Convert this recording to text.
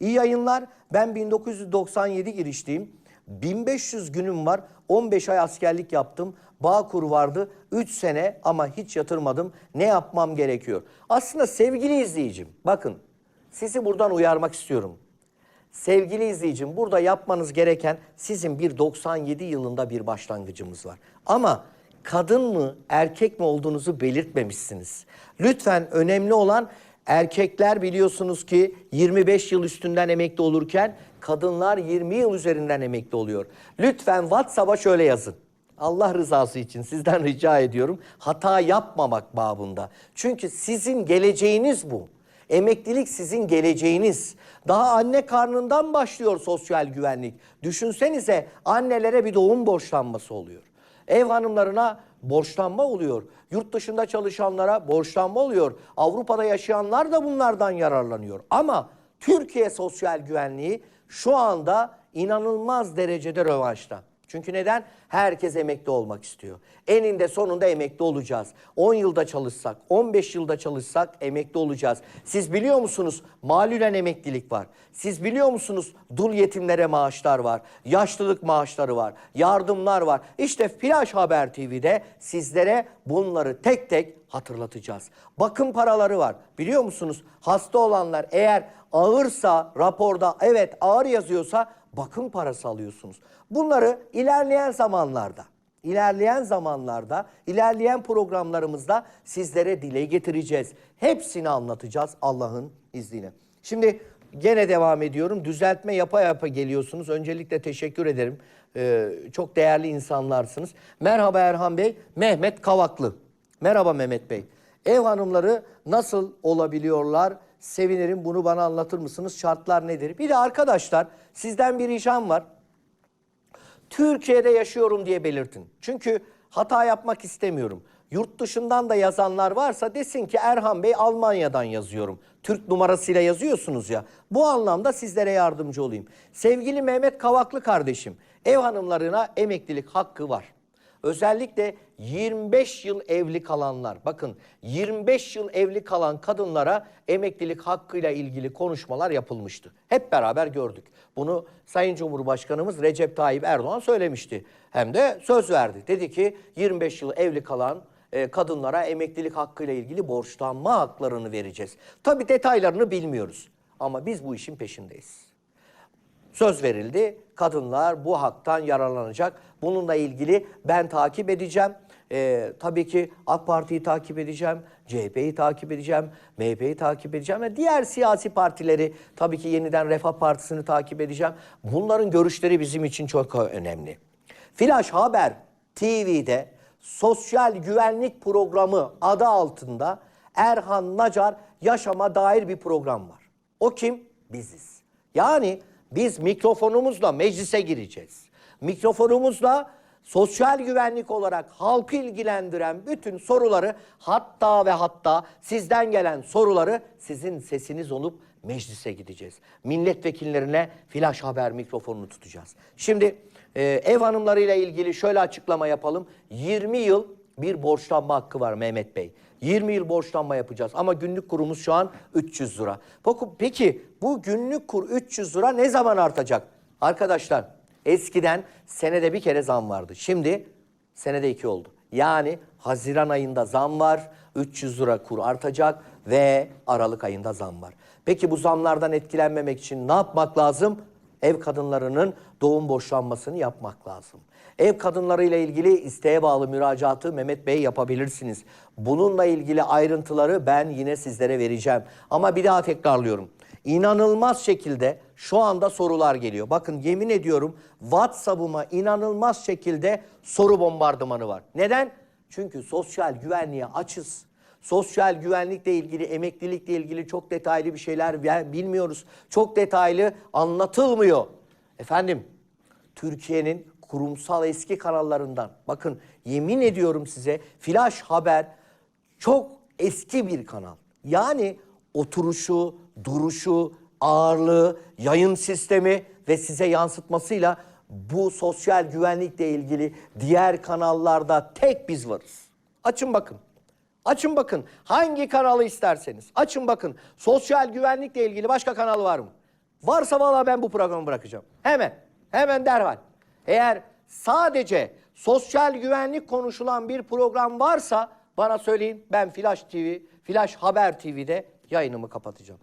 İyi yayınlar. Ben 1997 girişliyim. 1500 günüm var. 15 ay askerlik yaptım. Bağkur vardı. 3 sene ama hiç yatırmadım. Ne yapmam gerekiyor? Aslında sevgili izleyicim bakın sizi buradan uyarmak istiyorum. Sevgili izleyicim burada yapmanız gereken sizin bir 97 yılında bir başlangıcımız var. Ama kadın mı erkek mi olduğunuzu belirtmemişsiniz. Lütfen önemli olan erkekler biliyorsunuz ki 25 yıl üstünden emekli olurken kadınlar 20 yıl üzerinden emekli oluyor. Lütfen WhatsApp'a şöyle yazın. Allah rızası için sizden rica ediyorum hata yapmamak babında. Çünkü sizin geleceğiniz bu. Emeklilik sizin geleceğiniz. Daha anne karnından başlıyor sosyal güvenlik. Düşünsenize annelere bir doğum borçlanması oluyor. Ev hanımlarına borçlanma oluyor. Yurt dışında çalışanlara borçlanma oluyor. Avrupa'da yaşayanlar da bunlardan yararlanıyor. Ama Türkiye sosyal güvenliği şu anda inanılmaz derecede rövanşta. Çünkü neden? Herkes emekli olmak istiyor. Eninde sonunda emekli olacağız. 10 yılda çalışsak, 15 yılda çalışsak emekli olacağız. Siz biliyor musunuz malülen emeklilik var. Siz biliyor musunuz dul yetimlere maaşlar var. Yaşlılık maaşları var. Yardımlar var. İşte Flash Haber TV'de sizlere bunları tek tek hatırlatacağız. Bakım paraları var. Biliyor musunuz? Hasta olanlar eğer ağırsa raporda evet ağır yazıyorsa bakım parası alıyorsunuz. Bunları ilerleyen zamanlarda, ilerleyen zamanlarda, ilerleyen programlarımızda sizlere dile getireceğiz. Hepsini anlatacağız Allah'ın izniyle. Şimdi gene devam ediyorum. Düzeltme yapa yapa geliyorsunuz. Öncelikle teşekkür ederim. Ee, çok değerli insanlarsınız. Merhaba Erhan Bey. Mehmet Kavaklı. Merhaba Mehmet Bey. Ev hanımları nasıl olabiliyorlar? Sevinirim bunu bana anlatır mısınız? Şartlar nedir? Bir de arkadaşlar sizden bir ricam var. Türkiye'de yaşıyorum diye belirtin. Çünkü hata yapmak istemiyorum. Yurt dışından da yazanlar varsa desin ki Erhan Bey Almanya'dan yazıyorum. Türk numarasıyla yazıyorsunuz ya. Bu anlamda sizlere yardımcı olayım. Sevgili Mehmet Kavaklı kardeşim, ev hanımlarına emeklilik hakkı var. Özellikle 25 yıl evli kalanlar, bakın 25 yıl evli kalan kadınlara emeklilik hakkıyla ilgili konuşmalar yapılmıştı. Hep beraber gördük. Bunu Sayın Cumhurbaşkanımız Recep Tayyip Erdoğan söylemişti. Hem de söz verdi. Dedi ki 25 yıl evli kalan e, kadınlara emeklilik hakkıyla ilgili borçlanma haklarını vereceğiz. Tabii detaylarını bilmiyoruz ama biz bu işin peşindeyiz. Söz verildi. Kadınlar bu haktan yararlanacak. Bununla ilgili ben takip edeceğim. Ee, tabii ki AK Parti'yi takip edeceğim, CHP'yi takip edeceğim, MHP'yi takip edeceğim ve diğer siyasi partileri tabii ki yeniden Refah Partisi'ni takip edeceğim. Bunların görüşleri bizim için çok önemli. Flash Haber TV'de sosyal güvenlik programı adı altında Erhan Nacar yaşama dair bir program var. O kim? Biziz. Yani biz mikrofonumuzla meclise gireceğiz. Mikrofonumuzla sosyal güvenlik olarak halkı ilgilendiren bütün soruları hatta ve hatta sizden gelen soruları sizin sesiniz olup meclise gideceğiz. Milletvekillerine flash haber mikrofonunu tutacağız. Şimdi e, ev hanımlarıyla ilgili şöyle açıklama yapalım. 20 yıl bir borçlanma hakkı var Mehmet Bey. 20 yıl borçlanma yapacağız ama günlük kurumuz şu an 300 lira. Peki- bu günlük kur 300 lira ne zaman artacak? Arkadaşlar eskiden senede bir kere zam vardı. Şimdi senede iki oldu. Yani Haziran ayında zam var, 300 lira kur artacak ve Aralık ayında zam var. Peki bu zamlardan etkilenmemek için ne yapmak lazım? Ev kadınlarının doğum boşanmasını yapmak lazım. Ev kadınlarıyla ilgili isteğe bağlı müracaatı Mehmet Bey yapabilirsiniz. Bununla ilgili ayrıntıları ben yine sizlere vereceğim. Ama bir daha tekrarlıyorum. İnanılmaz şekilde şu anda sorular geliyor. Bakın yemin ediyorum WhatsApp'ıma inanılmaz şekilde soru bombardımanı var. Neden? Çünkü sosyal güvenliğe açız. Sosyal güvenlikle ilgili, emeklilikle ilgili çok detaylı bir şeyler bilmiyoruz. Çok detaylı anlatılmıyor. Efendim, Türkiye'nin kurumsal eski kanallarından, bakın yemin ediyorum size Flash Haber çok eski bir kanal. Yani oturuşu, duruşu, ağırlığı, yayın sistemi ve size yansıtmasıyla bu sosyal güvenlikle ilgili diğer kanallarda tek biz varız. Açın bakın. Açın bakın. Hangi kanalı isterseniz. Açın bakın. Sosyal güvenlikle ilgili başka kanal var mı? Varsa valla ben bu programı bırakacağım. Hemen. Hemen derhal. Eğer sadece sosyal güvenlik konuşulan bir program varsa bana söyleyin. Ben Flash TV, Flash Haber TV'de yayınımı kapatacağım.